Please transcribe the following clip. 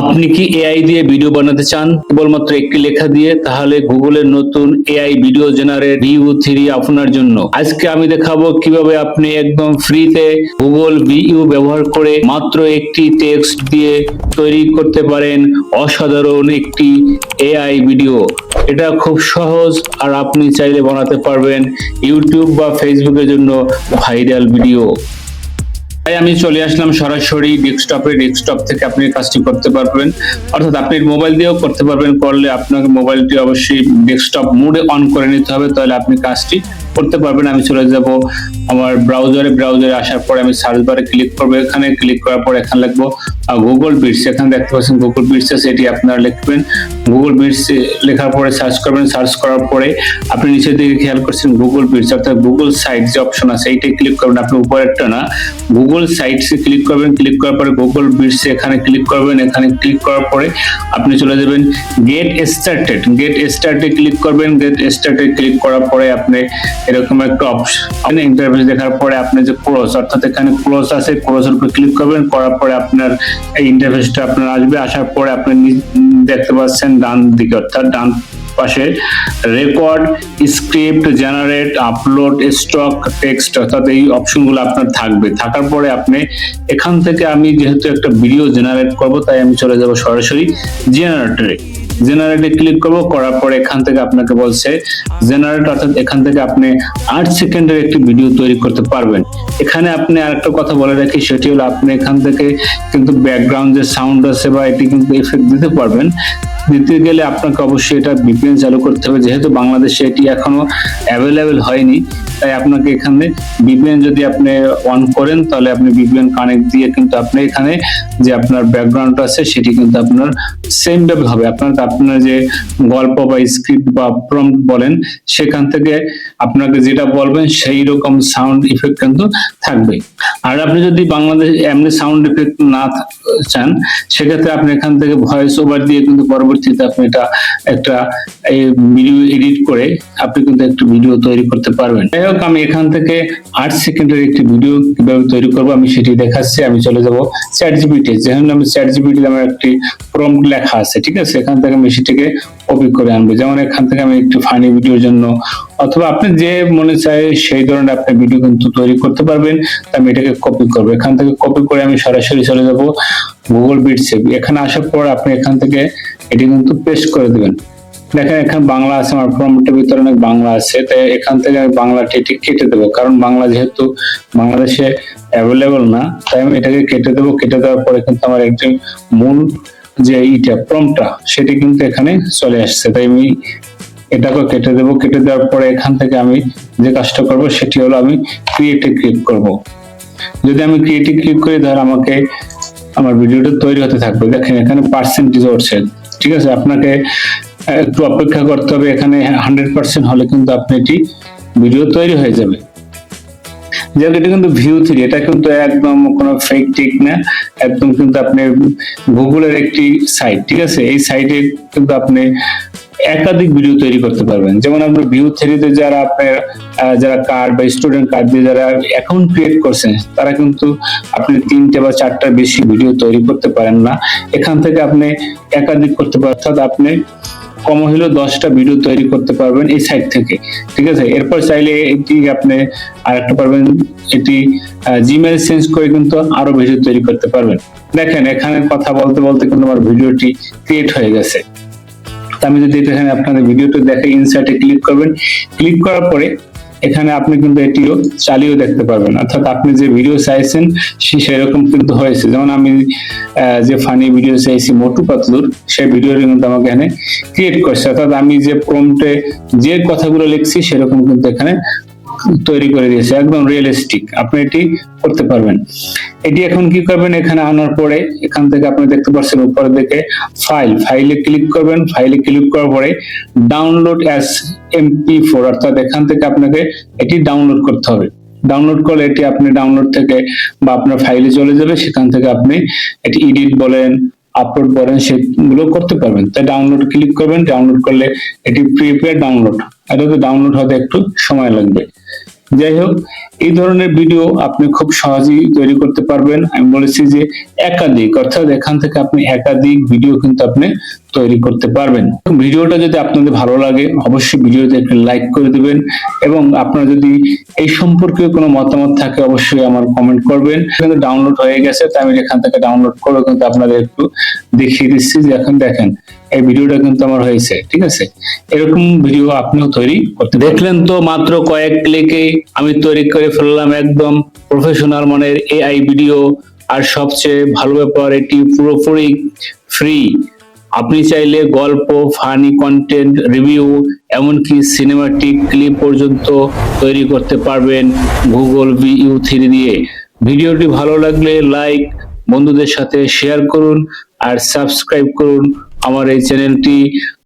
আপনি কি এআই দিয়ে ভিডিও বানাতে চান? কেবলমাত্র একটি লেখা দিয়ে, তাহলে গুগলের নতুন AI video generate Veo three আপনার জন্য। আজকে আমি দেখাবো কীভাবে আপনি একদম ফ্রিতে গুগল ভিউ ব্যবহার করে মাত্র একটি টেক্সট দিয়ে তৈরি করতে পারেন অসাধারণ একটি এআই ভিডিও এটা খুব সহজ, আর আপনি চাইলে বানাতে পারবেন ইউটিউব বা ফেসবুকের জন্য ভাইরাল ভিডিও তাই আমি চলে আসলাম সরাসরি ডেস্কটপে ডেস্কটপ থেকে আপনি কাজটি করতে পারবেন। অর্থাৎ আপনি মোবাইল দিয়েও করতে পারবেন, করলে আপনাকে মোবাইলটি অবশ্যই ডেস্কটপ মোডে অন করে নিতে হবে, তাহলে আপনি কাজটি করতে পারবেন, আমি চলে যাব আমার ব্রাউজারে ব্রাউজারে আসার পরে আমি সার্চ বারে ক্লিক করব। এখানে ক্লিক করার পর এখানে লিখব গুগল বিটস এখানে দেখতে পাচ্ছেন গুগল বিটস এটি আপনারা লিখবেন। গুগল বিটস লেখার পরে সার্চ করবেন। সার্চ করার পরে আপনি নিচের দিকে খেয়াল করছেন গুগল বিটস অর্থাৎ গুগল সাইট যে অপশন আছে এইটাই ক্লিক করবেন। আপনি উপরেরটা না গুগল সাইটসে ক্লিক করবেন। ক্লিক করার পরে গুগল বিটস এখানে ক্লিক করবেন। এখানে ক্লিক করার পরে আপনি চলে যাবেন গেট স্টার্টেড গেট স্টার্টে ক্লিক করবেন। গেট স্টার্টে ক্লিক করার পরে আপনি এরকম একটা অপশন ইন্টারফেস দেখার পরে আপনি যে ক্লোজ অর্থাৎ এখানে ক্লোজ আছে ক্লোজের উপর ক্লিক করবেন, করার পরে আপনার এই ইন্টারফেসটা আপনার আসবে, আসার পরে আপনি দেখতে পাচ্ছেন ডান দিকে, অর্থাৎ ডান পাশে record script generate upload stock text অর্থাৎ এই অপশনগুলো আপনার থাকবে। থাকার পরে আপনি এখান থেকে আমি যেহেতু একটা ভিডিও জেনারেট করব, তাই আমি চলে যাব সরাসরি জেনারেটরে জেনারেটে ক্লিক করব, করার পরে এখান থেকে আপনাকে বলছে জেনারেট অর্থাৎ এখান থেকে আপনি আট সেকেন্ডের একটি ভিডিও তৈরি করতে পারবেন। এখানে আপনি আরেকটা কথা বলে রাখি, সেটি হলো আপনি এখান থেকে কিন্তু ব্যাকগ্রাউন্ড যে সাউন্ড আছে বা এটি কিন্তু এফেক্ট দিতে পারবেন। দিতে গেলে আপনাকে অবশ্যই এটা ভিপিএন চালু করতে হবে। যেহেতু বাংলাদেশে এটি এখনও অ্যাভেলেবেল হয়নি, তাই আপনাকে এখানে ভিপিএন যদি আপনি অন করেন, তাহলে আপনি ভিপিএন কানেক্ট দিয়ে কিন্তু আপনি এখানে যে আপনার ব্যাকগ্রাউন্ড আছে, সেটি কিন্তু আপনার সেম ভাবে হবে। আপনার আপনার যে গল্প বা স্ক্রিপ্ট বা প্রম্পট বলেন, সেখান থেকে আপনাকে যেটা বলবেন, সেই রকম সাউন্ড ইফেক্ট কিন্তু থাকবে। আর আপনি যদি বাংলাদেশ এমনি সাউন্ড ইফেক্ট না চান, সেক্ষেত্রে আপনি এখান থেকে ভয়েস ওভার দিয়ে কিন্তু পরবর্তীতে আপনি এটা একটা ভিডিও এডিট করে আপনি কিন্তু একটি ভিডিও তৈরি করতে পারবেন। যাই হোক, আমি এখান থেকে আট সেকেন্ডের একটি ভিডিও কীভাবে তৈরি করব আমি সেটি দেখাচ্ছি, আমি চলে যাব চ্যাট জিপিটি যেমন আমি চ্যাট জিপিটি আমার একটি প্রম্পট লেখা আছে, ঠিক আছে? এখান থেকে আমি সেটিকে কপি করে আনব। যেমন এখান থেকে আমি একটি ফানি ভিডিওর জন্য, অথবা আপনি যে মনে চায় সেই ধরনের আপনি ভিডিও কিন্তু তৈরি করতে পারবেন আমি এটাকে কপি করব। এখান থেকে কপি করে আমি সরাসরি চলে যাব গুগল বিটসে এখানে আসার পর আপনি এখান থেকে এটি কিন্তু পেস্ট করে দিবেন। দেখেন এখানে বাংলা আছে, আমার ফর্মটের ভিতরে অনেক বাংলা আছে, তাই এখান থেকে আমি বাংলাটি এটি কেটে দেবো। কারণ বাংলা যেহেতু বাংলাদেশে অ্যাভেলেবল না, তাই আমি এটাকে কেটে দেবো। কেটে দেওয়ার পরে কিন্তু আমার একজন মূল যে ইটা প্রমটা সেটি কিন্তু এখানে চলে আসছে। তাই আমি এটাকে কেটে দেবো। কেটে দেওয়ার পরে এখান থেকে আমি যে কাজটা করব, সেটি হলো আমি ক্রিয়েটে ক্লিক করব। যদি আমি ক্রিয়েটে ক্লিক করি, তাহলে আমাকে, আমার ভিডিওটা তৈরি হতে থাকবে। দেখেন এখানে পার্সেন্টেজ উঠছে। ঠিক আছে, আপনাকে একটু অপেক্ষা করতে হবে, এখানে হান্ড্রেড পার্সেন্ট হলে কিন্তু আপনি এটি ভিডিও তৈরি হয়ে যাবে। যেহেতু এটা কিন্তু ভিউ থ্রি এটা কিন্তু একদম কোনো ফেক ঠিক না, একদম কিন্তু আপনি গুগলের একটি সাইট ঠিক আছে? এই সাইটে কিন্তু আপনি একাধিক ভিডিও তৈরি করতে পারবেন। যেমন আপনি ভিউ থ্রিতে যারা আপনার যারা কার্ড বা স্টুডেন্ট কার্ড দিয়ে যারা অ্যাকাউন্ট ক্রিয়েট করছেন, তারা কিন্তু আপনি তিনটে বা চারটার বেশি ভিডিও তৈরি করতে পারেন না। এখান থেকে আপনি একাধিক করতে পারেন, অর্থাৎ আপনি কম হলেও দশটা ভিডিও তৈরি করতে পারবেন এই সাইট থেকে। ঠিক আছে? এরপর চাইলে এটি আপনি আরেকটা পারবেন, এটি জিমেল চেঞ্জ করে কিন্তু আরও ভিডিও তৈরি করতে পারবেন। দেখেন, এখানে কথা বলতে বলতে কিন্তু আমার ভিডিওটি ক্রিয়েট হয়ে গেছে। আমি যদি এখানে আপনাদের ভিডিওতে দেখে ইনসার্টে ক্লিক করবেন। ক্লিক করার পরে এখানে আপনি কিন্তু এটিও চালিয়েও দেখতে পারবেন। অর্থাৎ আপনি যে ভিডিও চাইছেন, সে সেরকম কিন্তু হয়েছে। যেমন আমি যে ফানি ভিডিও চাইছি, মোটু পাতলুর, সেই ভিডিও কিন্তু আমাকে এখানে ক্রিয়েট করছে। অর্থাৎ আমি যে প্রম্পটে যে কথাগুলো লিখছি, সেরকম কিন্তু এখানে তৈরি করে দিয়েছে, একদম রিয়েলিস্টিক আপনি এটি করতে পারবেন। এটি এখন কি করবেন? এখানে আনার পরে, এখান থেকে আপনি দেখতে পাচ্ছেন উপরের দিকে ফাইল ফাইলে ক্লিক করবেন। ফাইলে ক্লিক করার পরে ডাউনলোড অ্যাজ এমপি ফোর অর্থাৎ এখান থেকে আপনাকে এটি ডাউনলোড করতে হবে। ডাউনলোড করলে এটি আপনি ডাউনলোড থেকে বা আপনার ফাইলে চলে যাবে। সেখান থেকে আপনি এটি এডিট বলেন আপলোড করেন সেগুলো করতে পারবেন। তাই ডাউনলোড ক্লিক করবেন। ডাউনলোড করলে এটি প্রিপেয়ার ডাউনলোড এটাতে ডাউনলোড হতে একটু সময় লাগবে। যাই হোক এই ধরনের ভিডিও আপনি খুব সহজেই তৈরি করতে পারবেন। আমি বলেছি যে একাধিক, অর্থাৎ এখান থেকে আপনি একাধিক ভিডিও কিন্তু আপনি তৈরি করতে পারবেন। ভিডিওটা যদি আপনাদের ভালো লাগে, অবশ্যই ভিডিওতে একটি লাইক করে দিবেন এবং আপনার যদি এই সম্পর্কে কোনো মতামত থাকে, অবশ্যই আমার কমেন্ট করবেন। কিন্তু ডাউনলোড হয়ে গেছে তাই আমি এখান থেকে ডাউনলোড করে কিন্তু আপনাদের একটু দেখিয়ে দিচ্ছি যে এখন দেখেন, এই ভিডিওটা কিন্তু আমার হয়েছে, ঠিক আছে? এরকম ভিডিও আপনিও তৈরি করতে দেখলেন তো মাত্র কয়েক ক্লিকে আমি তৈরি করে ফেললাম একদম প্রফেশনাল মানের এআই ভিডিও আর সবচেয়ে ভালো ব্যাপার, এটি পুরোপুরি ফ্রি আপনি চাইলে গল্প ফানি কন্টেন্ট রিভিউ এমনকি সিনেমাটিক ক্লিপ পর্যন্ত তৈরি করতে পারবেন গুগল ভিউ থ্রি দিয়ে। ভিডিওটি ভালো লাগলে লাইক বন্ধুদের সাথে শেয়ার করুন আর সাবস্ক্রাইব করুন আমার এই চ্যানেলটি